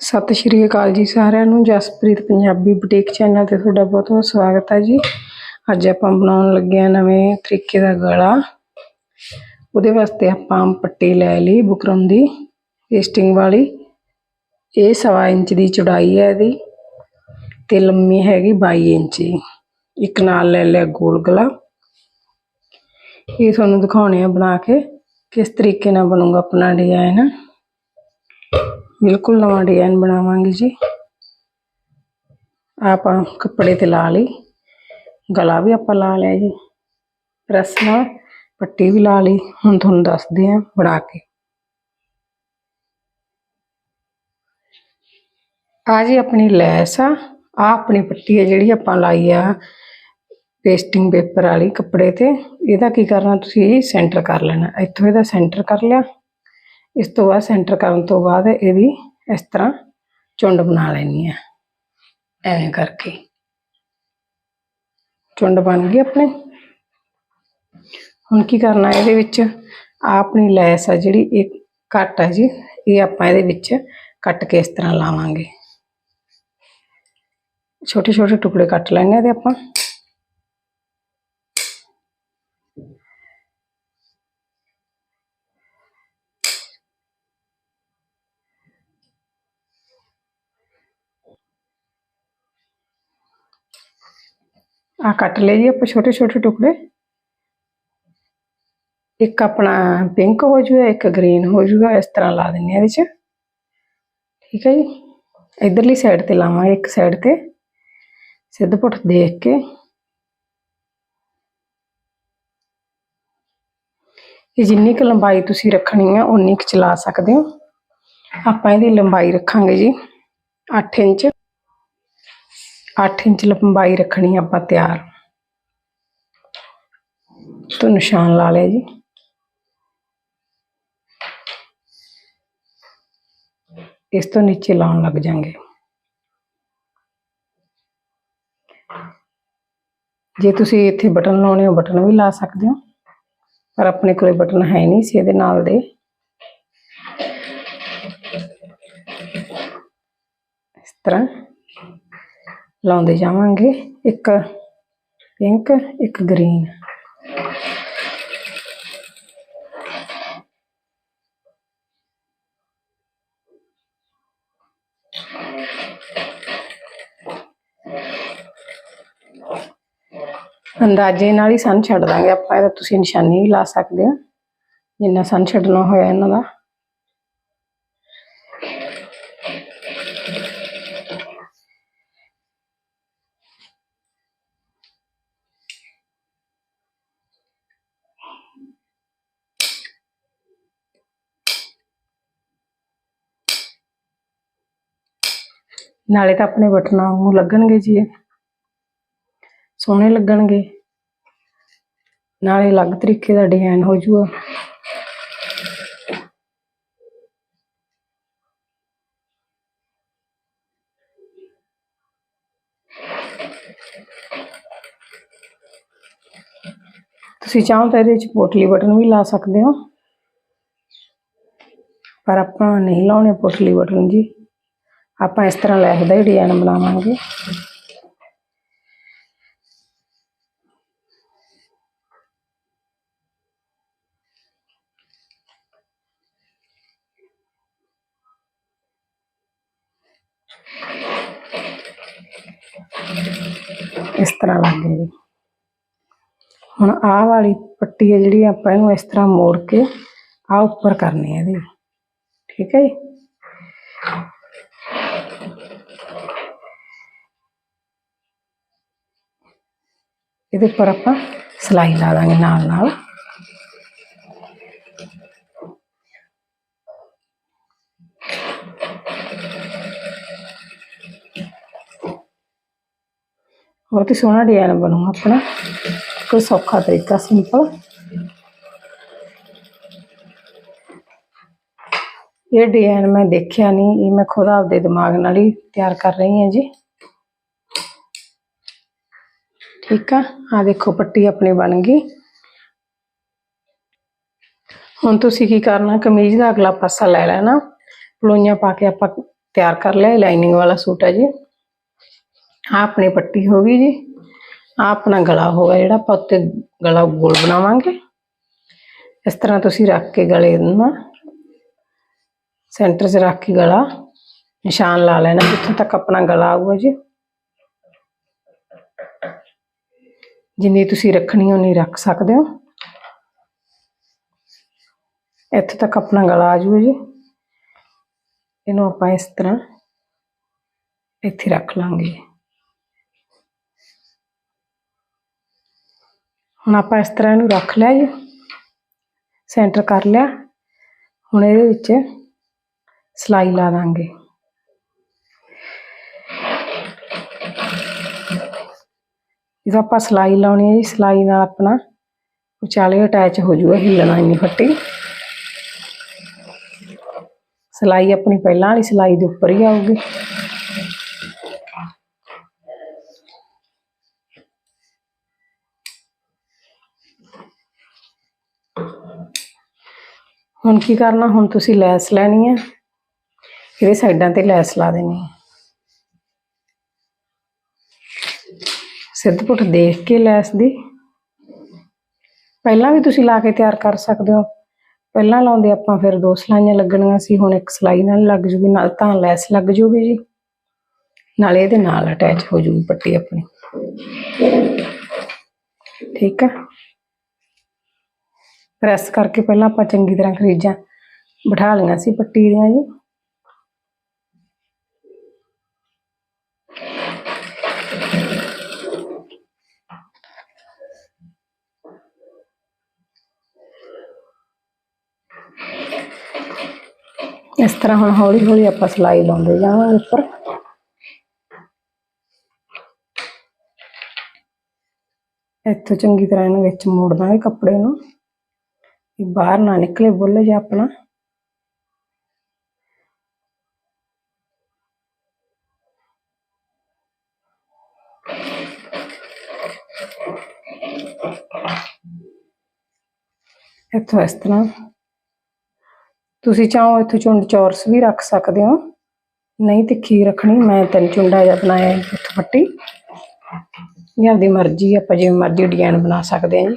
ਸਤਿ ਸ਼੍ਰੀ ਅਕਾਲ ਜੀ ਸਾਰਿਆਂ ਨੂੰ। ਜਸਪ੍ਰੀਤ ਪੰਜਾਬੀ ਬੁਟੀਕ ਚੈਨਲ ਤੇ ਤੁਹਾਡਾ ਬਹੁਤ ਬਹੁਤ ਸਵਾਗਤ ਹੈ ਜੀ। ਅੱਜ ਆਪਾਂ ਬਣਾਉਣ ਲੱਗੇ ਆ ਨਵੇਂ ਤਰੀਕੇ ਦਾ ਗਲਾ। ਉਹਦੇ ਵਾਸਤੇ ਆਪਾਂ ਪੱਟੀ ਲੈ ਲਈ ਬੁਕਰਮ ਦੀ ਪੇਸਟਿੰਗ ਵਾਲੀ। ਇਹ ਸਵਾ ਇੰਚ ਦੀ ਚੌੜਾਈ ਹੈ ਇਹਦੀ ਤੇ ਲੰਮੀ ਹੈਗੀ 22 ਇੰਚ ਇੱਕ ਨਾਲ ਲੈ ਲਿਆ ਗੋਲ ਗਲਾ। ਇਹ ਤੁਹਾਨੂੰ ਦਿਖਾਉਣੇ ਆ ਬਣਾ ਕੇ ਕਿਸ ਤਰੀਕੇ ਨਾਲ ਬਣੂਗਾ ਆਪਣਾ ਡਿਜ਼ਾਈਨ ਬਿਲਕੁਲ ਨਵਾਂ ਡਿਜ਼ਾਈਨ ਬਣਾਵਾਂਗੇ ਜੀ। ਆਪਾਂ ਕੱਪੜੇ ਤੇ ਲਾ ਲਈ। ਗਲਾ ਵੀ ਆਪਾਂ ਲਾ ਲਿਆ ਜੀ। ਪ੍ਰੈਸ ਨਾਲ ਪੱਟੀ ਵੀ ਲਾ ਲਈ। ਹੁਣ ਤੁਹਾਨੂੰ ਦੱਸਦੇ ਆ ਬਣਾ ਕੇ। ਆ ਜੀ ਆਪਣੀ ਲੈਸ ਆ। ਆ ਆਪਣੀ ਪੱਟੀ ਹੈ ਜਿਹੜੀ ਆਪਾਂ ਲਾਈ ਆ ਪੇਸਟਿੰਗ ਪੇਪਰ ਵਾਲੀ ਕੱਪੜੇ ਤੇ। ਇਹਦਾ ਕੀ ਕਰਨਾ ਤੁਸੀਂ ਸੈਂਟਰ ਕਰ ਲੈਣਾ। ਇੱਥੋਂ ਇਹਦਾ ਸੈਂਟਰ ਕਰ ਲਿਆ। ਇਸ ਤੋਂ ਬਾਅਦ ਸੈਂਟਰ ਕਰਨ ਤੋਂ ਬਾਅਦ ਇਹਦੀ ਇਸ ਤਰ੍ਹਾਂ ਚੁੰਡ ਬਣਾ ਲੈਣੀ ਆ ਐਵੇਂ ਕਰਕੇ। ਚੁੰਡ ਬਣ ਗਈ ਆਪਣੇ। ਹੁਣ ਕੀ ਕਰਨਾ ਇਹਦੇ ਵਿੱਚ? ਆਪਣੀ ਲੈਸ ਆ ਜਿਹੜੀ, ਇਹ ਕੱਟ ਹੈ ਜੀ। ਇਹ ਆਪਾਂ ਇਹਦੇ ਵਿੱਚ ਕੱਟ ਕੇ ਇਸ ਤਰ੍ਹਾਂ ਲਾਵਾਂਗੇ। ਛੋਟੇ ਛੋਟੇ ਟੁਕੜੇ ਕੱਟ ਲੈਣੇ ਇਹਦੇ ਆ ਕੱਟ ਆਪਾਂ। ਛੋਟੇ ਛੋਟੇ ਟੁਕੜੇ ਇੱਕ ਆਪਣਾ ਪਿੰਕ ਹੋ ਜੂਗਾ ਇੱਕ ਗ੍ਰੀਨ ਹੋ ਜੂਗਾ ਇਸ ਤਰ੍ਹਾਂ ਲਾ ਦਿੰਨੇ ਆ ਇਹਦੇ ਚ ਠੀਕ ਹੈ ਜੀ ਇਧਰਲੀ ਸਾਈਡ ਤੇ ਲਾਵਾਂਗੇ ਇੱਕ ਸਾਈਡ ਤੇ ਸਿੱਧ ਪੁੱਠ ਦੇਖ ਕੇ ਇਹ ਜਿੰਨੀ ਕੁ ਲੰਬਾਈ ਤੁਸੀਂ ਰੱਖਣੀ ਆ ਉਨੀ ਕੁ ਚਲਾ ਸਕਦੇ ਹੋ ਆਪਾਂ ਇਹਦੀ ਲੰਬਾਈ ਰੱਖਾਂਗੇ ਜੀ 8 ਇੰਚ 8 ਇੰਚ ਲੰਬਾਈ ਰੱਖਣੀ ਆਪਾਂ ਤਿਆਰ। ਤੋਂ ਨਿਸ਼ਾਨ ਲਾ ਲਿਆ ਜੀ। ਇਸ ਤੋਂ ਨੀਚੇ ਲਾਉਣ ਲੱਗ ਜਾਾਂਗੇ। ਜੇ ਤੁਸੀਂ ਇੱਥੇ ਬਟਨ ਲਾਉਣੇ ਹੋ, ਬਟਨ ਵੀ ਲਾ ਸਕਦੇ ਹੋ। ਪਰ ਆਪਣੇ ਕੋਲੇ ਬਟਨ ਹੈ ਨਹੀਂ ਸੀ ਇਹਦੇ ਨਾਲ ਦੇ। ਇਸ ਤਰ੍ਹਾਂ ਲਾਉਂਦੇ ਜਾਵਾਂਗੇ। ਇੱਕ ਪਿੰਕ, ਇੱਕ ਗ੍ਰੀਨ। ਅੰਦਾਜ਼ੇ ਨਾਲ ਹੀ ਸਨ ਛੱਡ ਦਾਂਗੇ ਆਪਾਂ, ਇਹਦਾ ਤੁਸੀਂ ਨਿਸ਼ਾਨੀ ਵੀ ਲਾ ਸਕਦੇ ਹੋ ਜਿੰਨਾ ਸਨ ਛੱਡਣਾ ਹੋਇਆ ਇਹਨਾਂ ਦਾ। ਨਾਲੇ ਤਾਂ ਆਪਣੇ ਬਟਨਾਂ ਨੂੰ ਲੱਗਣਗੇ ਜੀ ਇਹ। ਸੋਹਣੇ ਲੱਗਣਗੇ। ਨਾਲੇ ਅਲੱਗ ਤਰੀਕੇ ਦਾ ਡਿਜ਼ਾਈਨ ਹੋ ਜੂਗਾ। ਤੁਸੀਂ ਚਾਹੋ ਤਾਂ ਇਹਦੇ ਵਿੱਚ ਪੋਟਲੀ ਬਟਨ ਵੀ ਲਾ ਸਕਦੇ ਹੋ। ਪਰ ਆਪਾਂ ਨਹੀਂ ਲਾਉਣੇ ਪੋਟਲੀ ਬਟਨ ਜੀ। ਆਪਾਂ ਇਸ ਤਰ੍ਹਾਂ ਲੈਸ ਦਾ ਹੀ, ਡਿਜ਼ਾਈਨ ਬਣਾਵਾਂਗੇ। ਇਸ ਤਰ੍ਹਾਂ ਲੱਗ ਗਿਆ ਜੀ। ਹੁਣ ਆਹ ਵਾਲੀ ਪੱਟੀ ਹੈ ਜਿਹੜੀ ਆਪਾਂ ਇਹਨੂੰ ਇਸ ਤਰ੍ਹਾਂ ਮੋੜ ਕੇ ਆ ਉੱਪਰ ਕਰਨੀ ਹੈ ਇਹਦੀ। ਠੀਕ ਹੈ ਜੀ? ਇਹਦੇ ਉੱਪਰ ਆਪਾਂ ਸਲਾਈ ਲਾ ਦਾਂਗੇ ਨਾਲ ਨਾਲ। ਬਹੁਤ ਹੀ ਸੋਹਣਾ ਡਿਜ਼ਾਈਨ ਬਣੂਗਾ ਆਪਣਾ। ਕੋਈ ਸੌਖਾ ਤਰੀਕਾ ਸਿੰਪਲ ਇਹ ਡਿਜ਼ਾਈਨ ਮੈਂ ਦੇਖਿਆ ਨਹੀਂ, ਇਹ ਮੈਂ ਖੁਦ ਆਪਦੇ ਦਿਮਾਗ ਨਾਲ ਹੀ ਤਿਆਰ ਕਰ ਰਹੀ ਹਾਂ ਜੀ। ਠੀਕ ਆ ਆ ਦੇਖੋ ਪੱਟੀ ਆਪਣੀ ਬਣ ਗਈ ਹੁਣ ਤੁਸੀਂ ਕੀ ਕਰਨਾ ਕਮੀਜ਼ ਦਾ ਅਗਲਾ ਪਾਸਾ ਲੈ ਲੈਣਾ ਪਲੋਈਆਂ ਪਾ ਕੇ ਆਪਾਂ ਤਿਆਰ ਕਰ ਲਿਆ ਲਾਈਨਿੰਗ ਵਾਲਾ ਸੂਟ ਹੈ ਜੀ ਆ ਆਪਣੀ ਪੱਟੀ ਹੋ ਗਈ ਜੀ ਆ ਆਪਣਾ ਗਲਾ ਹੋਗਾ ਜਿਹੜਾ ਆਪਾਂ ਉੱਤੇ ਗਲਾ ਗੋਲ ਬਣਾਵਾਂਗੇ ਇਸ ਤਰ੍ਹਾਂ ਤੁਸੀਂ ਰੱਖ ਕੇ ਗਲੇ ਨੂੰ ਨਾ ਸੈਂਟਰ 'ਚ ਰੱਖ ਕੇ ਗਲਾ ਨਿਸ਼ਾਨ ਲਾ ਲੈਣਾ ਜਿੱਥੇ ਤੱਕ ਆਪਣਾ ਗਲਾ ਆਊਗਾ ਜੀ ਜਿੰਨੀ ਤੁਸੀਂ ਰੱਖਣੀ ਉਨੀ ਰੱਖ ਸਕਦੇ ਹੋ। ਇੱਥੇ ਤੱਕ ਆਪਣਾ ਗਲਾ ਆ ਜੂਗਾ ਜੀ। ਇਹਨੂੰ ਆਪਾਂ ਇਸ ਤਰ੍ਹਾਂ ਇੱਥੇ ਰੱਖ ਲਾਂਗੇ। ਹੁਣ ਆਪਾਂ ਇਸ ਤਰ੍ਹਾਂ ਇਹਨੂੰ ਰੱਖ ਲਿਆ ਜੀ। ਸੈਂਟਰ ਕਰ ਲਿਆ। ਹੁਣ ਇਹਦੇ ਵਿੱਚ ਸਲਾਈ ਲਾ ਦਾਂਗੇ। ਜਦੋਂ ਆਪਾਂ ਸਲਾਈ ਲਾਉਣੀ ਹੈ ਜੀ, ਸਲਾਈ ਨਾਲ ਆਪਣਾ ਵਿਚਾਲੇ ਅਟੈਚ ਹੋ ਜੂਗਾ ਹਿੱਲਣਾ ਨਹੀਂ ਫੱਟੀ। ਸਲਾਈ ਆਪਣੀ ਪਹਿਲਾਂ ਵਾਲੀ ਸਲਾਈ ਦੇ ਉੱਪਰ ਹੀ ਆਊਗੀ। ਹੁਣ ਕੀ ਕਰਨਾ? ਹੁਣ ਤੁਸੀਂ ਲੈਸ ਲੈਣੀ ਹੈ। ਇਹਦੇ ਸਾਈਡਾਂ ਤੇ ਲੈਸ ਲਾ ਦੇਣੀ ਹੈ। ਸਿੱਧ ਪੁੱਠ ਦੇਖ ਕੇ ਲੈਸ ਦੀ। ਪਹਿਲਾਂ ਵੀ ਤੁਸੀਂ ਲਾ ਕੇ ਤਿਆਰ ਕਰ ਸਕਦੇ ਹੋ। ਪਹਿਲਾਂ ਲਾਉਂਦੇ ਆਪਾਂ ਫਿਰ ਦੋ ਸਲਾਈਆਂ ਲੱਗਣੀਆਂ ਸੀ, ਹੁਣ ਇੱਕ ਸਲਾਈ ਨਾਲ ਲੱਗ ਜੂਗੀ, ਨਾਲ ਤਾਂ ਲੈਸ ਲੱਗ ਜੂਗੀ ਜੀ। ਨਾਲੇ ਇਹਦੇ ਨਾਲ ਅਟੈਚ ਹੋ ਜੂਗੀ ਪੱਟੀ ਆਪਣੀ। ਠੀਕ ਹੈ ਪ੍ਰੈਸ ਕਰਕੇ ਪਹਿਲਾਂ ਆਪਾਂ ਚੰਗੀ ਤਰ੍ਹਾਂ ਖਰੀਜਾਂ। ਬਿਠਾ ਲਈਆਂ ਸੀ ਪੱਟੀ ਦੀਆਂ ਜੀ ਇਸ ਤਰ੍ਹਾਂ ਹੁਣ ਹੌਲੀ ਹੌਲੀ ਆਪਾਂ ਸਲਾਈ ਲਾਉਂਦੇ ਜਾਵਾਂਗੇ ਉੱਪਰ। ਇੱਥੋਂ ਚੰਗੀ ਤਰ੍ਹਾਂ ਇਹਨੂੰ ਵਿੱਚ ਮੋੜ ਦਾਂਗੇ ਕੱਪੜੇ ਨੂੰ। ਵੀ ਬਾਹਰ ਨਾ ਨਿਕਲੇ ਬੁੱਲ ਜਿਹਾ ਆਪਣਾ। ਇੱਥੋਂ ਇਸ ਤਰ੍ਹਾਂ ਤੁਸੀਂ ਚਾਹੋ ਇੱਥੋਂ ਚੁੰਡ ਚੌਰਸ ਵੀ ਰੱਖ ਸਕਦੇ ਹੋ। ਨਹੀਂ ਤਿੱਖੀ ਰੱਖਣੀ, ਮੈਂ ਤਿੰਨ ਚੁੰਡਾ ਜਿਹਾ ਬਣਾਇਆ ਹੈ ਇੱਥੋਂ ਪੱਟੀ। ਇਹ ਆਪਦੀ ਮਰਜ਼ੀ, ਆਪਾਂ ਜਿਵੇਂ ਮਰਜ਼ੀ ਡਿਜ਼ਾਈਨ ਬਣਾ ਸਕਦੇ ਹਾਂ ਜੀ।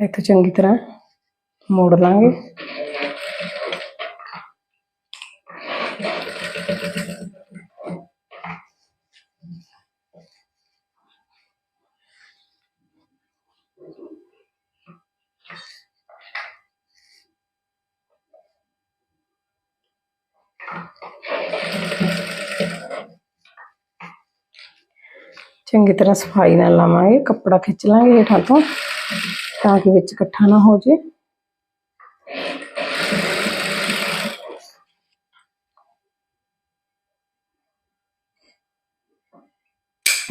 ਇੱਥੇ ਚੰਗੀ ਤਰ੍ਹਾਂ ਮੋੜ ਲਾਂਗੇ। ਚੰਗੀ ਤਰ੍ਹਾਂ ਸਫ਼ਾਈ ਨਾਲ ਲਾਵਾਂਗੇ, ਕੱਪੜਾ ਖਿੱਚ ਲਾਂਗੇ ਹੇਠਾਂ ਤੋਂ, ਤਾਂ ਕਿ ਵਿੱਚ ਇਕੱਠਾ ਨਾ ਹੋ ਜੇ।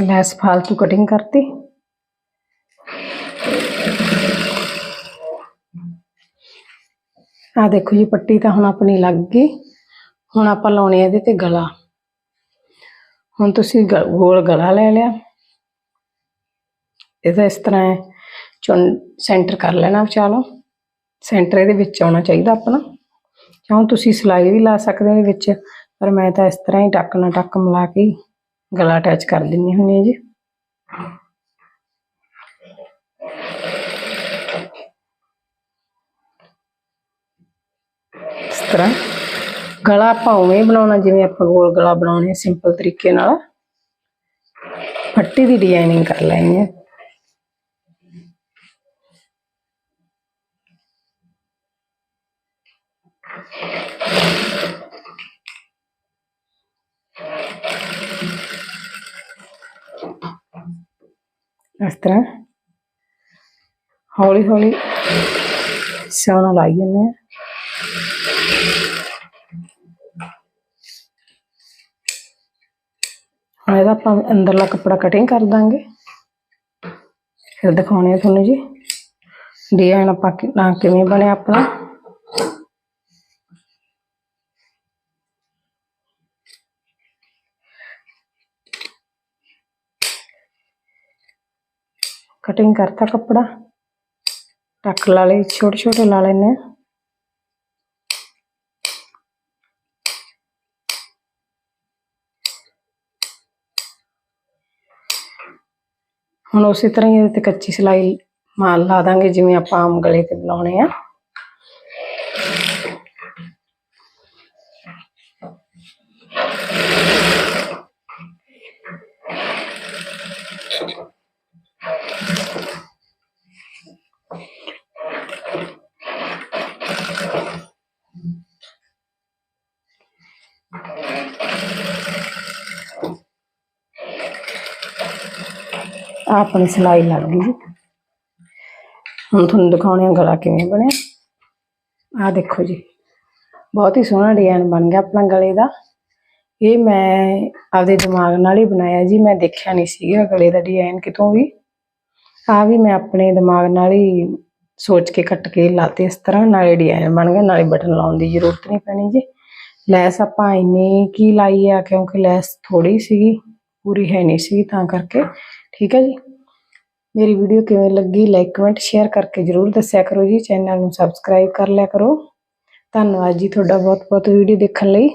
ਲੈਸ ਫਾਲਤੂ ਕਟਿੰਗ ਕਰਤੀ। ਆ ਦੇਖੋ ਜੀ, ਪੱਟੀ ਤਾਂ ਹੁਣ ਆਪਣੀ ਲੱਗ ਗਈ। ਹੁਣ ਆਪਾਂ ਲਾਉਣੇ ਆ ਇਹਦੇ ਤੇ ਗਲਾ। ਹੁਣ ਤੁਸੀਂ ਗ- ਗੋਲ ਗਲਾ ਲੈ ਲਿਆ। ਇਹਦਾ ਇਸ ਤਰ੍ਹਾਂ ਹੈ, ਚੁਣ ਸੈਂਟਰ ਕਰ ਲੈਣਾ ਵਿਚਾਲੋ। ਸੈਂਟਰ ਇਹਦੇ ਵਿੱਚ ਆਉਣਾ ਚਾਹੀਦਾ ਆਪਣਾ। ਚਾਹੋ ਤੁਸੀਂ ਸਿਲਾਈ ਵੀ ਲਾ ਸਕਦੇ ਹੋ ਇਹਦੇ ਵਿੱਚ, ਪਰ ਮੈਂ ਤਾਂ ਇਸ ਤਰ੍ਹਾਂ ਹੀ ਟੱਕ ਨਾਲ ਟੱਕ ਮਿਲਾ ਕੇ ਹੀ ਗਲਾ ਅਟੈਚ ਕਰ ਦਿੰਨੀ ਹੁੰਦੀ ਹਾਂ ਜੀ। ਇਸ ਤਰ੍ਹਾਂ ਗਲਾ ਆਪਾਂ ਉਵੇਂ ਹੀ ਬਣਾਉਣਾ, ਜਿਵੇਂ ਆਪਾਂ ਗੋਲ ਗਲਾ ਬਣਾਉਣੇ ਸਿੰਪਲ ਤਰੀਕੇ ਨਾਲ। ਫੱਟੀ ਦੀ ਡਿਜ਼ਾਈਨਿੰਗ ਕਰ ਲੈਣੀ ਹੈ। ਇਸ ਤਰ੍ਹਾਂ। ਹੌਲੀ ਹੌਲੀ ਸਿਉਣਾ ਲਾਈ ਜਾਂਦੇ ਆ। ਹੁਣ ਇਹਦਾ ਆਪਾਂ ਅੰਦਰਲਾ ਕੱਪੜਾ ਕਟਿੰਗ ਕਰ ਦਾਂਗੇ। ਫਿਰ ਦਿਖਾਉਣੇ ਆ ਤੁਹਾਨੂੰ ਜੀ। ਡਿਜ਼ਾਈਨ ਆਪਾਂ ਨਾ ਕਿਵੇਂ ਬਣਿਆ ਆਪਣਾ। ਕਟਿੰਗ ਕਰਤਾ ਕੱਪੜਾ। ਟੱਕ ਲਾ ਲਈ ਛੋਟੇ ਛੋਟੇ ਲਾ ਲੈਨੇ ਆ ਹੁਣ ਉਸੇ ਤਰ੍ਹਾਂ ਹੀ ਇਹਦੇ ਤੇ ਕੱਚੀ ਸਿਲਾਈ ਮਾਲ ਲਾ ਦਾਂਗੇ, ਜਿਵੇਂ ਆਪਾਂ ਆਮ ਗਲੇ ਤੇ ਬਣਾਉਣੇ ਆ। ਆਹ ਆਪਣੀ ਸਿਲਾਈ ਲੱਗ ਗਈ ਜੀ। ਹੁਣ ਤੁਹਾਨੂੰ ਦਿਖਾਉਣੇ ਆ ਗਲਾ ਕਿਵੇਂ ਬਣਿਆ। ਆਹ ਦੇਖੋ ਜੀ, ਬਹੁਤ ਹੀ ਸੋਹਣਾ ਡਿਜ਼ਾਈਨ ਬਣ ਗਿਆ ਆਪਣਾ ਗਲੇ ਦਾ। ਇਹ ਮੈਂ ਆਪਦੇ ਦਿਮਾਗ ਨਾਲ ਹੀ ਬਣਾਇਆ ਜੀ, ਮੈਂ ਦੇਖਿਆ ਨਹੀਂ ਸੀਗਾ ਗਲੇ ਦਾ ਡਿਜ਼ਾਈਨ ਕਿਤੋਂ ਵੀ। ਆ ਵੀ ਮੈਂ ਆਪਣੇ ਦਿਮਾਗ ਨਾਲ ਹੀ ਸੋਚ ਕੇ ਕੱਟ ਕੇ ਲਾਤੇ, ਇਸ ਤਰ੍ਹਾਂ ਨਾਲੇ ਡਿਜ਼ਾਈਨ ਬਣ ਗਿਆ ਨਾਲੇ ਬਟਨ ਲਾਉਣ ਦੀ ਜ਼ਰੂਰਤ ਨਹੀਂ ਪੈਣੀ ਜੀ। ਲੈਸ ਆਪਾਂ ਇੰਨੀ ਕੀ ਲਾਈ ਆ, ਕਿਉਂਕਿ ਲੈਸ ਥੋੜੀ ਸੀਗੀ, ਪੂਰੀ ਹੈ ਨਹੀਂ ਸੀ ਤਾਂ ਕਰਕੇ। ਠੀਕ ਹੈ ਜੀ? ਮੇਰੀ ਵੀਡੀਓ ਕਿਵੇਂ ਲੱਗੀ ਲਾਈਕ ਕਮੈਂਟ ਸ਼ੇਅਰ ਕਰਕੇ ਜਰੂਰ ਦੱਸਿਆ ਕਰੋ ਜੀ। ਚੈਨਲ ਨੂੰ ਸਬਸਕ੍ਰਾਈਬ ਕਰ ਲਿਆ ਕਰੋ। ਧੰਨਵਾਦ ਜੀ ਤੁਹਾਡਾ ਬਹੁਤ ਬਹੁਤ ਵੀਡੀਓ ਦੇਖਣ ਲਈ।